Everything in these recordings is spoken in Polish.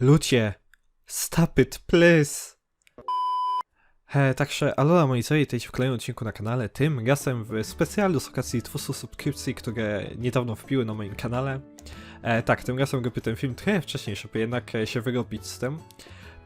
Ludzie, stop it, please! He, także aloha moi co witajcie w kolejnym odcinku na kanale, tym razem w specjalu z okazji 200 subskrypcji, które niedawno wbiły na moim kanale. E, tak, tym razem robię ten film trochę wcześniej, żeby jednak e, się wyrobić z tym.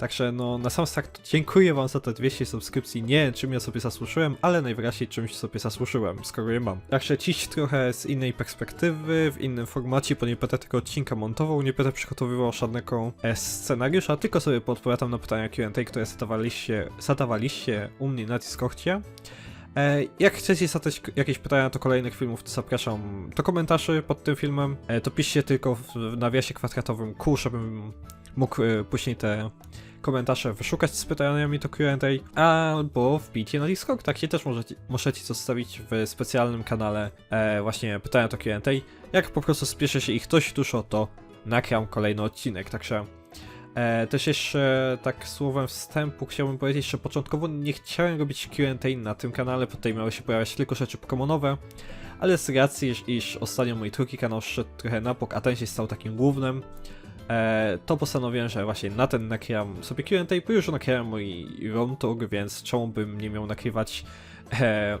Także no, na sam start dziękuję wam za te 200 subskrypcji, nie czym ja sobie zasłużyłem, ale najwyraźniej czymś sobie zasłużyłem, skoro je mam. Także dziś trochę z innej perspektywy, w innym formacie, bo nie będę tego odcinka montował, nie będę przygotowywał żadnego e, scenariusza, tylko sobie podpowiadam na pytania Q&A, które zadawaliście, zadawaliście u mnie na Discordzie. E, jak chcecie zadać jakieś pytania do kolejnych filmów, to zapraszam do komentarzy pod tym filmem. E, to piszcie tylko w, nawiasie kwadratowym Q, żebym mógł później te komentarze wyszukać z pytaniami do Q&A, albo wbijcie na Discord, tak się też możecie, możecie zostawić w specjalnym kanale e, właśnie pytania do Q&A. Jak po prostu spieszy się ich dość dużo, to nagram kolejny odcinek, także e, też jeszcze tak słowem wstępu chciałbym powiedzieć, że początkowo nie chciałem robić Q&A na tym kanale, bo tutaj miały się pojawiać tylko rzeczy pokemonowe, ale z racji, iż, ostatnio mój drugi kanał szedł trochę na bok, a ten się stał takim głównym, to postanowiłem, że właśnie na ten nakrywam sobie Q&A, bo już nakrywam mój Rom Tour, więc czemu bym nie miał nakrywać e,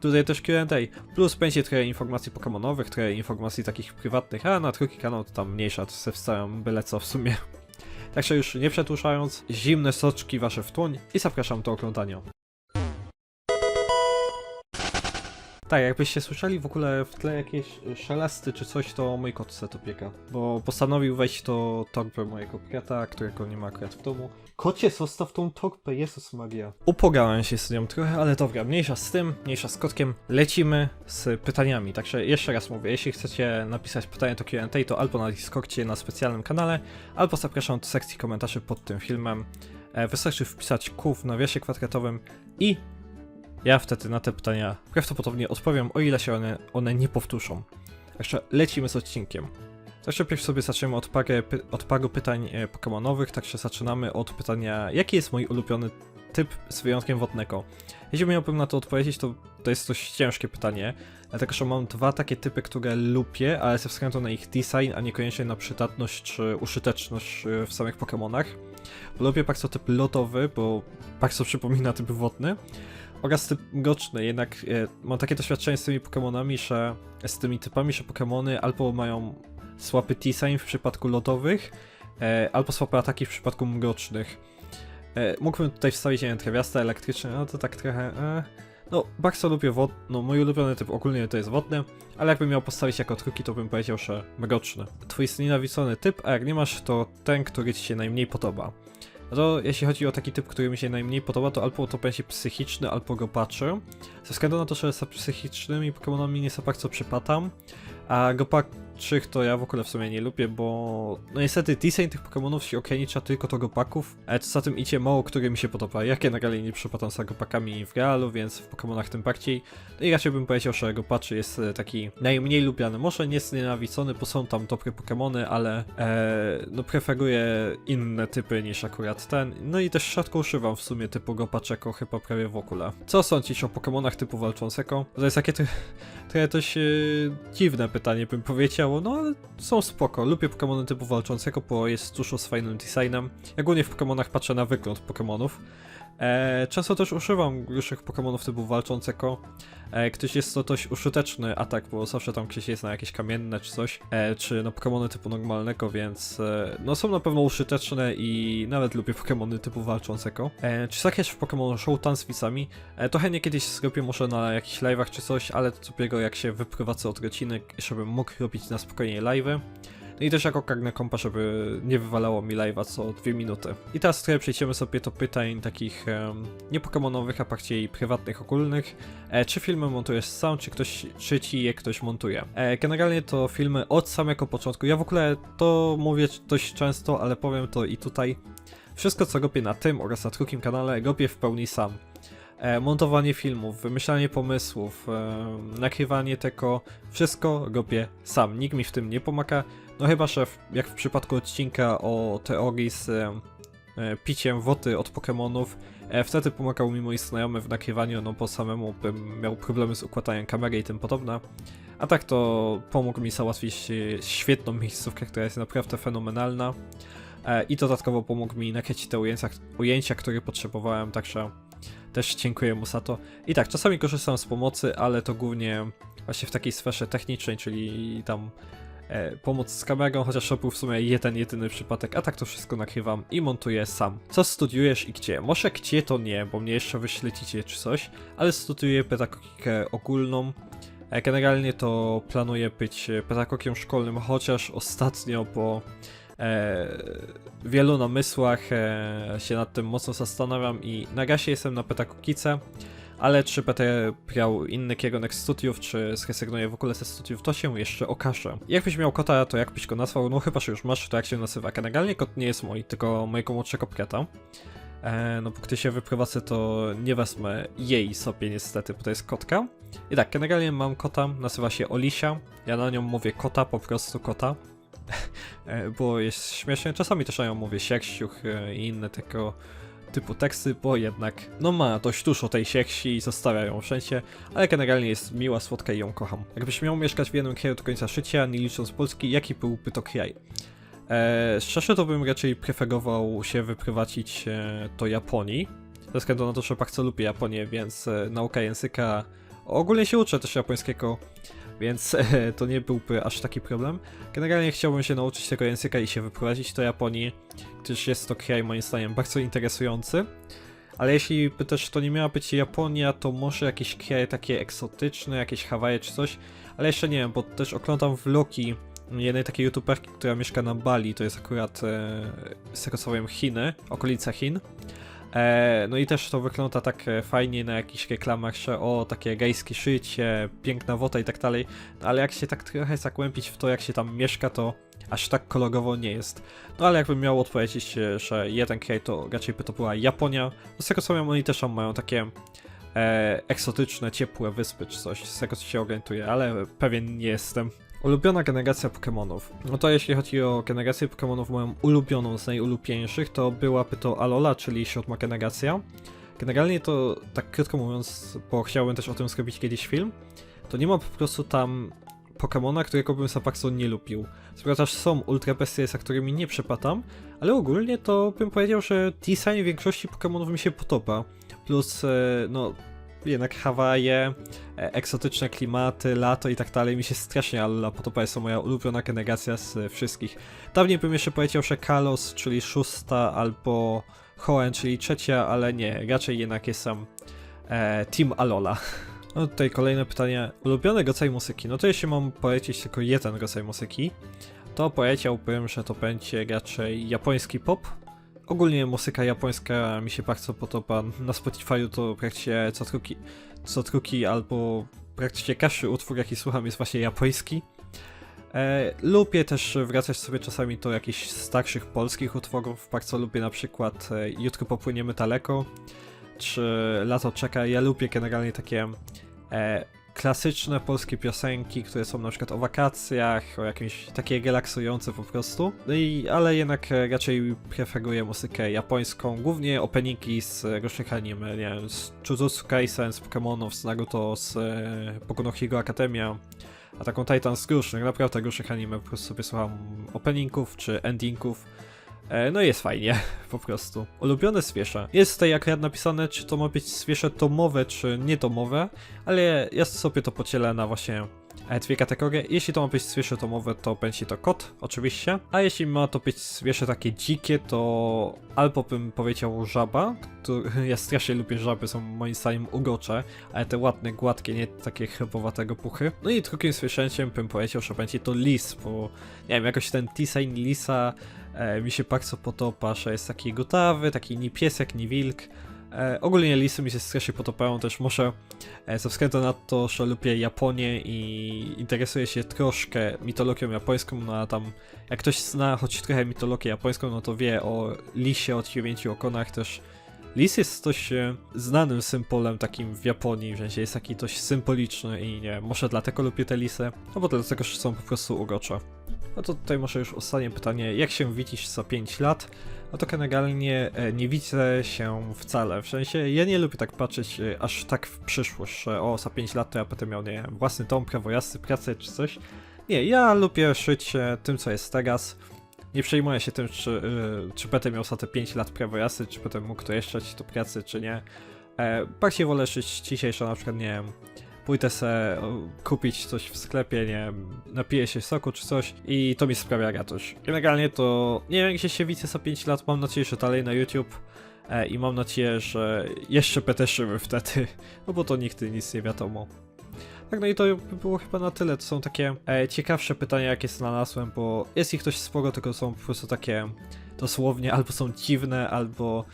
tutaj też Q&A. Plus będzie trochę informacji pokemonowych, trochę informacji takich prywatnych, a na drugi kanał to tam mniejsza, to sobie wstawiam byle co w sumie. Także już nie przedłużając, zimne soczki wasze w tłoń i zapraszam do oglądania. Tak, jakbyście słyszeli w ogóle w tle jakieś szelesty czy coś, to mój kot se to pieka. Bo postanowił wejść do torbę mojego kwiata, którego nie ma akurat w domu. Kocie, zostaw tą torbę, Jezus Maria. Upogałem się z nią trochę, ale dobra, mniejsza z tym, mniejsza z kotkiem. Lecimy z pytaniami, także jeszcze raz mówię, jeśli chcecie napisać pytanie do Q&A, to albo na Discordzie na specjalnym kanale, albo zapraszam do sekcji komentarzy pod tym filmem. E, Wystarczy wpisać Q w nawiasie kwadratowym i ja wtedy na te pytania prawdopodobnie odpowiem, o ile się one, one nie powtórzą. Także lecimy z odcinkiem. Pierw sobie zaczniemy od, parę, od paru pytań e, pokemonowych, także zaczynamy od pytania, jaki jest mój ulubiony typ z wyjątkiem wodnego. Jeśli miałbym na to odpowiedzieć, to to jest dość ciężkie pytanie, dlatego że mam dwa takie typy, które lubię, ale ze względu na ich design, a niekoniecznie na przydatność czy użyteczność e, w samych Pokemonach. Bo lubię bardzo typ lotowy, bo bardzo przypomina typ wodny oraz typ mroczny, jednak e, mam takie doświadczenie z tymi Pokemonami, że z tymi typami, że Pokemony albo mają słaby design w przypadku lodowych, e, albo słabe ataki w przypadku mrocznych. E, mógłbym tutaj wstawić, nie wiem, trawiaste, elektryczne, no to tak trochę... E, no, bardzo lubię wod... no mój ulubiony typ ogólnie to jest wodny, ale jakbym miał postawić jako drugi, to bym powiedział, że mroczny. Twój jest nienawidzony typ, a jak nie masz, to ten, który ci się najmniej podoba. No to jeśli chodzi o taki typ, który mi się najmniej podoba, to albo to będzie psychiczny, albo gopaczy. Ze względu na to, że z psychicznymi Pokemonami nie za bardzo przypadam, a gopaczych to ja w ogóle w sumie nie lubię, bo no niestety design tych Pokemonów się ogranicza tylko do gopaków, ale co tym idzie mało, który mi się podoba. Ja generalnie nie przypadam za gopakami w realu, więc w Pokemonach tym bardziej. No i raczej bym powiedział, że gopaczy jest e, taki najmniej lubiany. Może nie jest nienawidzony, bo są tam dobre Pokemony, ale e, no preferuję inne typy niż akurat ten. No i też rzadko używam w sumie typu gopaczeko chyba prawie w ogóle. Co sądzisz o Pokemonach typu walczącego? To jest takie trochę dość e, dziwne pytanie bym powiedział, no ale są spoko. Lubię Pokemony typu walczącego, bo jest dużo z fajnym designem. Ja głównie w Pokemonach patrzę na wygląd Pokemonów. E, często też używam różnych Pokemonów typu walczącego, e, gdyż jest to dość użyteczny atak, bo zawsze tam gdzieś jest na jakieś kamienne czy coś, e, czy na Pokemony typu normalnego, więc e, no są na pewno użyteczne i nawet lubię Pokemony typu walczącego. E, czy zagrasz w Pokemon Showtime z widzami? E, to chętnie kiedyś zrobię może na jakichś live'ach czy coś, ale to dopiero jak się wyprowadzę od rodziny, żebym mógł robić na spokojnie live'y. I też jako karne kompa, żeby nie wywalało mi live'a co dwie minuty. I teraz trochę przejdziemy sobie do pytań takich em, nie pokemonowych, a bardziej prywatnych, ogólnych. E, czy filmy montujesz sam, czy ktoś, czy ci je ktoś montuje? E, generalnie to filmy od samego początku. Ja w ogóle to mówię dość często, ale powiem to i tutaj. Wszystko co robię na tym oraz na drugim kanale robię w pełni sam. E, montowanie filmów, wymyślanie pomysłów, e, nagrywanie tego, wszystko robię sam. Nikt mi w tym nie pomaga. No chyba, że w, jak w przypadku odcinka o teorii z e, e, piciem wody od Pokemonów, e, wtedy pomagał mi mój znajomy w nagrywaniu, no bo samemu bym miał problemy z układaniem kamery i tym podobne. A tak to pomógł mi załatwić e, świetną miejscówkę, która jest naprawdę fenomenalna. e, i dodatkowo pomógł mi nakręcić te ujęcia, ujęcia, które potrzebowałem, także też dziękuję mu za to. I tak, czasami korzystam z pomocy, ale to głównie właśnie w takiej sferze technicznej, czyli tam pomoc z kamerą, chociaż to był w sumie jeden, jedyny przypadek, a tak to wszystko nagrywam i montuję sam. Co studiujesz i gdzie? Może gdzie to nie, bo mnie jeszcze wyślecicie czy coś, ale studiuję pedagogikę ogólną. E, Generalnie to planuję być e, pedagogiem szkolnym, chociaż ostatnio po e, wielu namysłach e, się nad tym mocno zastanawiam i na razie jestem na pedagogice, ale czy będę brał inny kierunek studiów, czy zrezygnuję w ogóle ze studiów, to się jeszcze okaże. Jakbyś miał kota, to jak byś go nazwał? No chyba, że już masz, to jak się nazywa? Generalnie kot nie jest mój, tylko mojego młodszego brata. E, no bo gdy się wyprowadzę, to nie wezmę jej sobie niestety, bo to jest kotka. I tak, generalnie mam kota, nazywa się Olisia. Ja na nią mówię kota, po prostu kota. E, bo jest śmiesznie. Czasami też na nią mówię sierściuch e, i inne tego typu teksty, bo jednak no ma dość dużo tej sierści i zostawia ją wszędzie, ale generalnie jest miła, słodka i ją kocham. Jakbyś miał mieszkać w jednym kraju do końca życia, nie licząc Polski, jaki byłby to kraj? E, szczerze to bym raczej preferował się wyprowadzić e, do Japonii, ze względu na to, że bardzo lubię Japonię, więc e, nauka języka, ogólnie się uczę też japońskiego, więc e, to nie byłby aż taki problem. Generalnie chciałbym się nauczyć tego języka i się wyprowadzić do Japonii, gdyż jest to kraj moim zdaniem bardzo interesujący. Ale jeśli by też to nie miała być Japonia, to może jakieś kraje takie egzotyczne, jakieś Hawaje czy coś, ale jeszcze nie wiem, bo też oglądam vlogi jednej takiej youtuberki, która mieszka na Bali, to jest akurat e, z tego co wiem Chiny, okolica Chin. E, no i też to wygląda tak e, fajnie na jakichś reklamach, że o, takie gejskie szycie, piękna woda i tak dalej, no, ale jak się tak trochę zagłębić w to, jak się tam mieszka, to aż tak kolorowo nie jest. No ale jakbym miał odpowiedzieć, e, że jeden kraj, to raczej by to była Japonia. Z tego co wiem, oni też tam mają takie e, eksotyczne, ciepłe wyspy czy coś, z tego co się orientuję, ale pewien nie jestem. Ulubiona generacja Pokémonów. No to jeśli chodzi o generację Pokémonów, moją ulubioną z najulubieńszych, to byłaby to Alola, czyli siódma generacja. Generalnie to, tak krótko mówiąc, bo chciałbym też o tym zrobić kiedyś film, to nie ma po prostu tam Pokemona, którego bym bardzo nie lubił. Zwłaszcza są ultra bestie, za którymi nie przepadam, ale ogólnie to bym powiedział, że design większości Pokemonów mi się podoba. Plus, e, no, jednak Hawaje, e, egzotyczne klimaty, lato i tak dalej. Mi się strasznie Alola podoba, jest to moja ulubiona generacja z e, wszystkich. Dawniej bym jeszcze powiedział, że Kalos, czyli szósta, albo Hoenn, czyli trzecia, ale nie, raczej jednak jestem e, Team Alola. No tutaj kolejne pytanie. Ulubiony rodzaj muzyki. No to jeśli mam polecić tylko jeden rodzaj muzyki, to powiedziałbym, że to będzie raczej japoński pop. Ogólnie muzyka japońska mi się bardzo podoba. Na Spotify'u to praktycznie co drugi, co drugi albo praktycznie każdy utwór jaki słucham jest właśnie japoński. E, lubię też wracać sobie czasami do jakichś starszych polskich utworów. Bardzo lubię na przykład e, Jutro popłyniemy daleko, czy Lato czeka. Ja lubię generalnie takie e, klasyczne polskie piosenki, które są na przykład o wakacjach, o jakimś takie relaksujące po prostu. No i, ale jednak e, raczej preferuję muzykę japońską, głównie openingi z różnych anime, nie wiem, z Jujutsu Kaisen, z Pokémonów, z Naruto, z e, Boku no Hero Academia, a taką Titan z różnych, naprawdę różnych anime, po prostu sobie słucham openingów czy endingów. E, No jest fajnie, po prostu. Ulubione zwierzę. Jest tutaj akurat napisane, czy to ma być zwierzę domowe, czy niedomowe, ale ja sobie to podzielę na właśnie dwie kategorie. Jeśli to ma być zwierzę domowe, to będzie to kot, oczywiście. A jeśli ma to być zwierzę takie dzikie, to albo bym powiedział żaba, to ja strasznie lubię żaby, są moim zdaniem urocze, ale te ładne, gładkie, nie takie chybowatego puchy. No i drugim zwierzęciem bym powiedział, że będzie to lis, bo nie wiem, jakoś ten design lisa e, mi się bardzo podoba, że jest taki gotawy, taki ni piesek, ni wilk. E, ogólnie lisy mi się strasznie podobają też może e, ze względu na to, że lubię Japonię i interesuję się troszkę mitologią japońską, no a tam jak ktoś zna choć trochę mitologię japońską, no to wie o lisie od dziewięciu okonach też. Lis jest dość e, znanym symbolem takim w Japonii, w sensie jest taki dość symboliczny i nie może dlatego lubię te lisy, no bo dlatego, że są po prostu urocze. No to tutaj może już ostatnie pytanie, jak się widzisz za 5 lat? No to generalnie e, nie widzę się wcale, w sensie ja nie lubię tak patrzeć e, aż tak w przyszłość, że o za 5 lat to ja będę miał, nie wiem, własny dom, prawo jazdy, pracę czy coś. Nie, ja lubię szyć e, tym co jest teraz. nie przejmuję się tym, czy, yy, czy będę miał za te 5 lat prawo jazdy, czy potem mógł dojeżdżać do pracy, czy nie. E, bardziej wolę żyć dzisiejszo, na przykład, nie wiem, pójdę se kupić coś w sklepie, nie napiję się soku czy coś i to mi sprawia radość. Generalnie to nie wiem, gdzie się widzę za 5 lat, mam nadzieję, że dalej na YouTube e, i mam nadzieję, że jeszcze peteszymy wtedy, no bo to nigdy nic nie wiadomo. Tak, no i to by było chyba na tyle. To są takie e, ciekawsze pytania, jakie znalazłem, bo jest ich dość sporo, tylko są po prostu takie dosłownie albo są dziwne, albo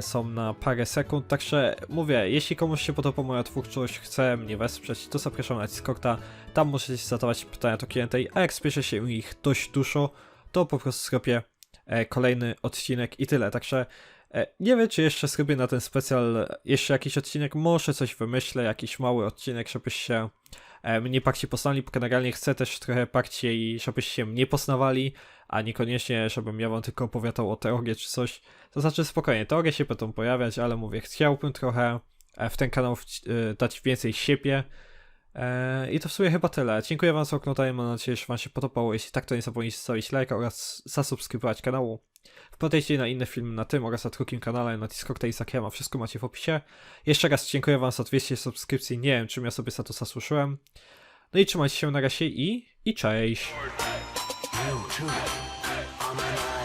są na parę sekund. Także mówię, jeśli komuś się podoba moja twórczość, chce mnie wesprzeć, to zapraszam na Discorda. Tam możecie zadawać pytania do Q&A, a jak spieszę się ich dość dużo, to po prostu zrobię e, kolejny odcinek i tyle. Także E, Nie wiem, czy jeszcze zrobię na ten specjal jeszcze jakiś odcinek, może coś wymyślę, jakiś mały odcinek, żebyś się e, mnie bardziej poznali, bo generalnie chcę też trochę bardziej, żebyś się mnie poznawali, a niekoniecznie, żebym ja wam tylko opowiadał o teorii czy coś. To znaczy spokojnie, teorie się będą pojawiać, ale mówię, chciałbym trochę e, w ten kanał e, dać więcej siebie. E, I to w sumie chyba tyle. Dziękuję wam za oglądanie, mam nadzieję, że wam się podobało. Jeśli tak, to nie zapomnijcie zostawić lajka oraz zasubskrybować kanału. Wpadajcie na inne filmy na tym oraz na drugim kanale, na Discorda i wszystko macie w opisie. Jeszcze raz dziękuję wam za 200 subskrypcji, nie wiem czym ja sobie za to. No i trzymajcie się na razie i, i cześć! you too. I'm an